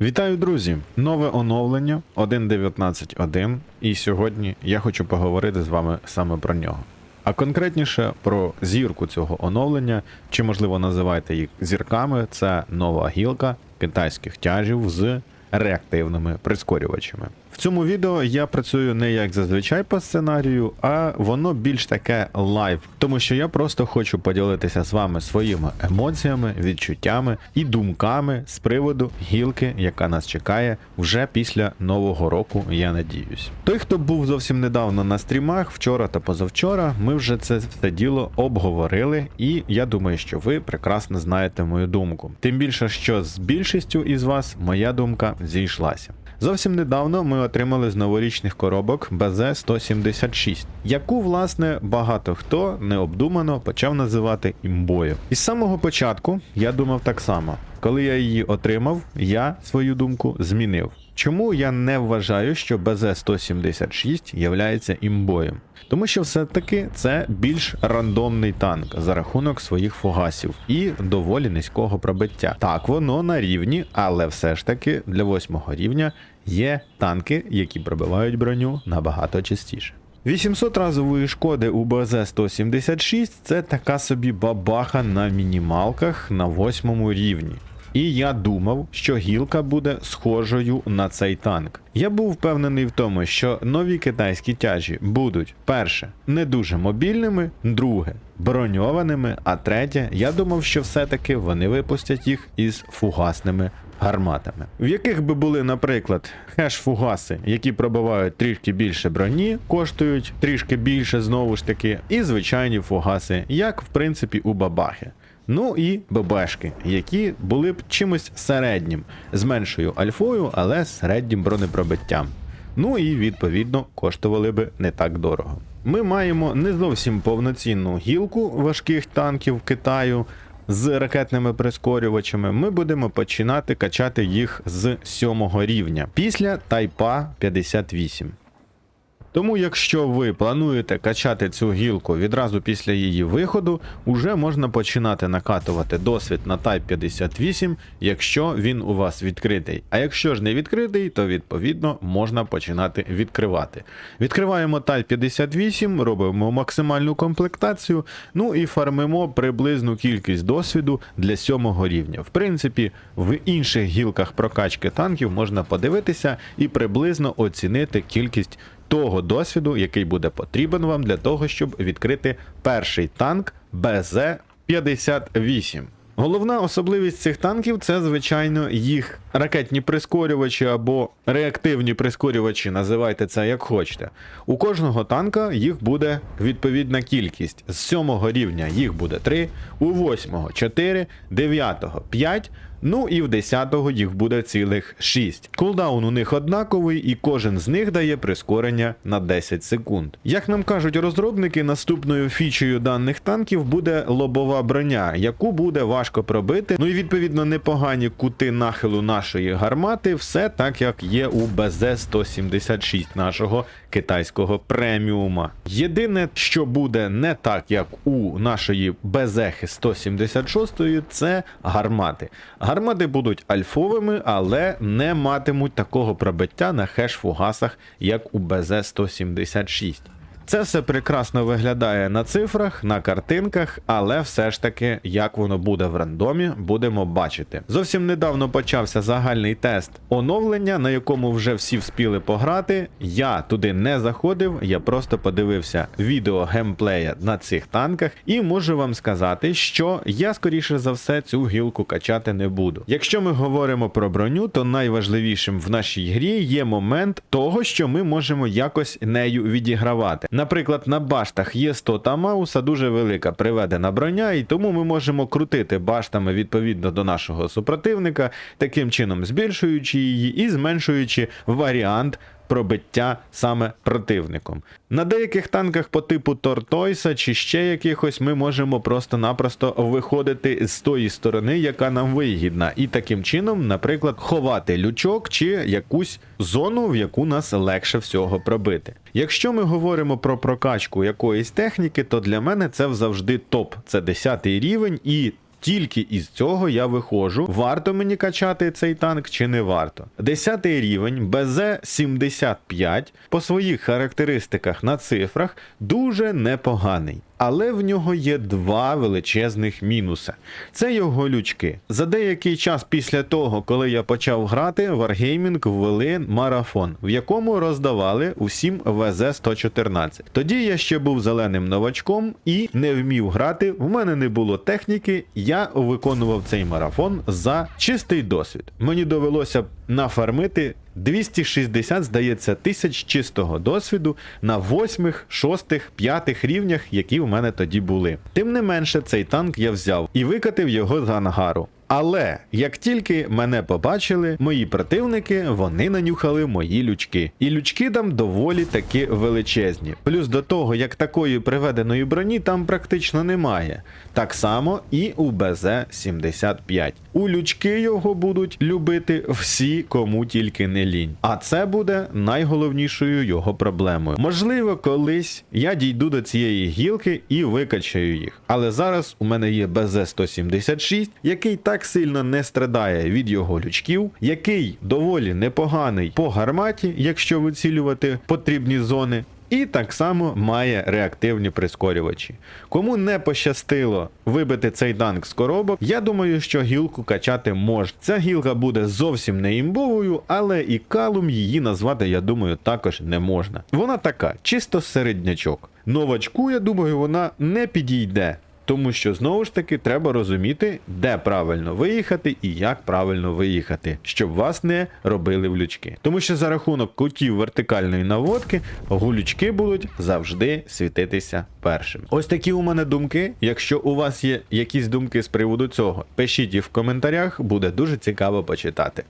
Вітаю, друзі! Нове оновлення 1.19.1, і сьогодні я хочу поговорити з вами саме про нього. А конкретніше про зірку цього оновлення, чи можливо називайте їх зірками, це нова гілка китайських тяжів з реактивними прискорювачами. В цьому відео я працюю не як зазвичай по сценарію, а воно більш таке лайв, тому що я просто хочу поділитися з вами своїми емоціями, відчуттями і думками з приводу гілки, яка нас чекає вже після нового року. Я надіюсь. Той, хто був зовсім недавно на стрімах, вчора та позавчора, ми вже це все діло обговорили, і я думаю, що ви прекрасно знаєте мою думку. Тим більше, що з більшістю із вас моя думка зійшлася. Зовсім недавно ми отримали з новорічних коробок БЗ-176, яку, власне, багато хто необдумано почав називати імбою. І з самого початку я думав так само. Коли я її отримав, я свою думку змінив. Чому я не вважаю, що БЗ-176 являється імбоєм? Тому що все-таки це більш рандомний танк за рахунок своїх фугасів і доволі низького пробиття. Так, воно на рівні, але все ж таки для восьмого рівня є танки, які пробивають броню набагато частіше. 800 разової шкоди у БЗ-176 це така собі бабаха на мінімалках на восьмому рівні. І я думав, що гілка буде схожою на цей танк. Я був впевнений в тому, що нові китайські тяжі будуть перше не дуже мобільними, друге броньованими, а третє, я думав, що все-таки вони випустять їх із фугасними гарматами, в яких би були, наприклад, хеш-фугаси, які пробивають трішки більше броні, коштують трішки більше знову ж таки, і звичайні фугаси, як в принципі у бабахи. Ну і ББшки, які були б чимось середнім, з меншою альфою, але з середнім бронепробиттям. Ну і відповідно коштували би не так дорого. Ми маємо не зовсім повноцінну гілку важких танків Китаю з ракетними прискорювачами. Ми будемо починати качати їх з сьомого рівня після Тайпа 58. Тому, якщо ви плануєте качати цю гілку відразу після її виходу, уже можна починати накатувати досвід на Type 58, якщо він у вас відкритий. А якщо ж не відкритий, то відповідно можна починати відкривати. Відкриваємо Type 58, робимо максимальну комплектацію, ну і фармимо приблизну кількість досвіду для сьомого рівня. В принципі, в інших гілках прокачки танків можна подивитися і приблизно оцінити кількість того досвіду, який буде потрібен вам для того, щоб відкрити перший танк БЗ-58. Головна особливість цих танків це, звичайно, їх ракетні прискорювачі або реактивні прискорювачі, називайте це як хочете. У кожного танка їх буде відповідна кількість. З 7 рівня їх буде 3, у 8 4, 9 5, ну і в 10-го їх буде цілих 6. Кулдаун у них однаковий, і кожен з них дає прискорення на 10 секунд. Як нам кажуть розробники, наступною фічею даних танків буде лобова броня, яку буде важко пробити. Ну і відповідно непогані кути нахилу нашої гармати, все так як є у БЗ-176 нашого китайського преміума. Єдине, що буде не так, як у нашої БЗ 176, це гармати. Гармати будуть альфовими, але не матимуть такого пробиття на хеш-фугасах, як у БЗ-176. Це все прекрасно виглядає на цифрах, на картинках, але все ж таки, як воно буде в рандомі, будемо бачити. Зовсім недавно почався загальний тест оновлення, на якому вже всі вспіли пограти. Я туди не заходив, я просто подивився відео геймплея на цих танках, і можу вам сказати, що я скоріше за все цю гілку качати не буду. Якщо ми говоримо про броню, то найважливішим в нашій грі є момент того, що ми можемо якось нею відігравати. Наприклад, на баштах є 100 Тамауса, дуже велика приведена броня, і тому ми можемо крутити баштами відповідно до нашого супротивника, таким чином збільшуючи її і зменшуючи варіант. Пробиття саме противником. На деяких танках по типу Тортойса чи ще якихось ми можемо просто-напросто виходити з тої сторони, яка нам вигідна, і таким чином, наприклад, ховати лючок чи якусь зону, в яку нас легше всього пробити. Якщо ми говоримо про прокачку якоїсь техніки, то для мене це завжди топ. Це 10 рівень і тільки із цього я виходжу, варто мені качати цей танк чи не варто. Десятий рівень БЗ-75 по своїх характеристиках на цифрах дуже непоганий. Але в нього є два величезних мінуси. Це його лючки. За деякий час після того, коли я почав грати, Wargaming ввели марафон, в якому роздавали усім ВЗ-114. Тоді я ще був зеленим новачком і не вмів грати. В мене не було техніки. Я виконував цей марафон за чистий досвід. Мені довелося нафармити 260, здається, тисяч чистого досвіду на восьмих, шостих, п'ятих рівнях, які в мене тоді були. Тим не менше, цей танк я взяв і викатив його з ангару. Але як тільки мене побачили, мої противники вони нанюхали мої лючки. І лючки там доволі таки величезні. Плюс до того, як такої приведеної броні там практично немає. Так само і у БЗ-75. У лючки його будуть любити всі, кому тільки не лінь. А це буде найголовнішою його проблемою. Можливо, колись я дійду до цієї гілки і викачаю їх. Але зараз у мене є БЗ-176, який сильно не страдає від його лючків, який доволі непоганий по гарматі, якщо вицілювати потрібні зони. І так само має реактивні прискорювачі. Кому не пощастило вибити цей танк з коробок, я думаю, що гілку качати можна. Ця гілка буде зовсім не імбовою, але і калум її назвати, я думаю, також не можна. Вона така, чисто середнячок. Новачку, я думаю, вона не підійде. Тому що знову ж таки треба розуміти, де правильно виїхати і як правильно виїхати, щоб вас не робили в лючки. Тому що за рахунок кутів вертикальної наводки гулючки будуть завжди світитися першими. Ось такі у мене думки. Якщо у вас є якісь думки з приводу цього, пишіть їх в коментарях, буде дуже цікаво почитати.